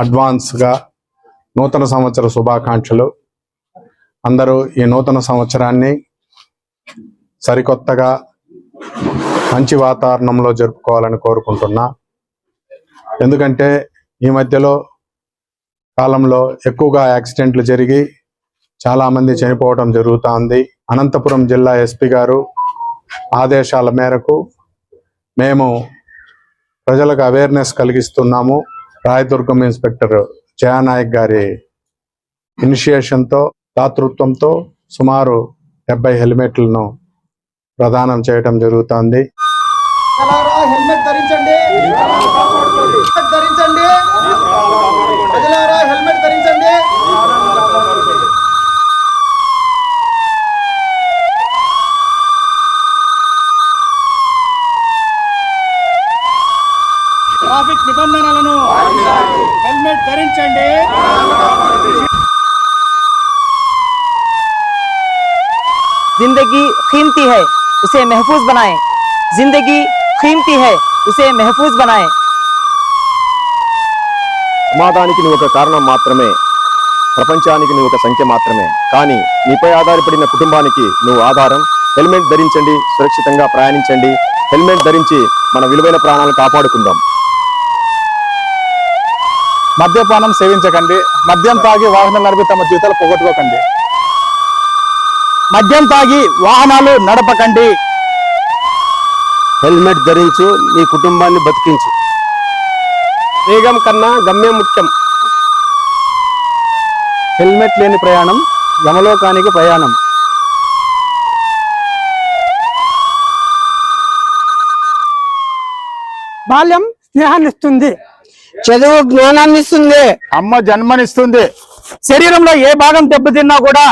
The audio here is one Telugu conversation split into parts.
అడ్వాన్స్గా నూతన సంవత్సర శుభాకాంక్షలు. అందరూ ఈ నూతన సంవత్సరాన్ని సరికొత్తగా మంచి వాతావరణంలో జరుపుకోవాలని కోరుకుంటున్నా. ఎందుకంటే ఈ మధ్యలో కాలంలో ఎక్కువగా యాక్సిడెంట్లు జరిగి చాలామంది చనిపోవడం జరుగుతూ ఉంది అనంతపురం జిల్లా ఎస్పీ గారు ఆదేశాల మేరకు మేము ప్రజలకు అవేర్నెస్ కలిగిస్తున్నాము. రాయదుర్గం ఇన్స్పెక్టర్ జయానాయక్ గారి ఇనిషియేషన్తో దాతృత్వంతో సుమారు డెబ్బై హెల్మెట్లను ప్రదానం చేయటం జరుగుతోంది. హెల్మెట్ ధరించండి. ధరించండి ప్రజలారా హెల్మెట్ ధరించండి ట్రాఫిక్ నిబంధనలను హెల్మెట్ ధరించండి जिंदगी कीमती है उसे महफूज बनाएं जिंदगी कीमती है उसे महफूज बनाएं ప్రమాదానికి నువ్వు ఒక కారణం మాత్రమే ప్రపంచానికి నువ్వు ఒక సంఖ్య మాత్రమే కానీ నీపై ఆధారపడిన కుటుంబానికి నువ్వు ఆధారం హెల్మెట్ ధరించండి సురక్షితంగా ప్రయాణించండి హెల్మెట్ ధరించి మన విలువైన ప్రాణాలను కాపాడుకుందాం మద్యపానం సేవించకండి. మద్యం తాగి వాహనం నడిపి తమ జీవితాలు పోగొట్టుకోకండి. మద్యం తాగి వాహనాలు నడపకండి. హెల్మెట్ ధరించు నీ కుటుంబాన్ని బతికించు. వేగం కన్నా గమ్యం ముఖ్యం. హెల్మెట్ లేని ప్రయాణం యమలోకానికి ప్రయాణం. బాల్యం స్నేహాన్ని ఇస్తుంది. చదువు జ్ఞానాన్ని ఇస్తుంది అమ్మ జన్మనిస్తుంది. శరీరంలో ఏ భాగం దెబ్బతిన్నా కూడా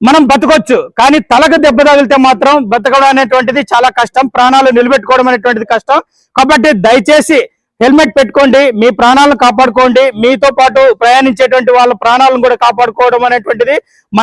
మనం బతకొచ్చు. కానీ తలకు దెబ్బ తగిలితే మాత్రం బతకడం అనేటువంటిది చాలా కష్టం. ప్రాణాలు నిలబెట్టుకోవడం అనేటువంటిది కష్టం. కాబట్టి దయచేసి హెల్మెట్ పెట్టుకోండి మీ ప్రాణాలను కాపాడుకోండి మీతో పాటు ప్రయాణించేటువంటి వాళ్ళ ప్రాణాలను కూడా కాపాడుకోవడం అనేటువంటిది మన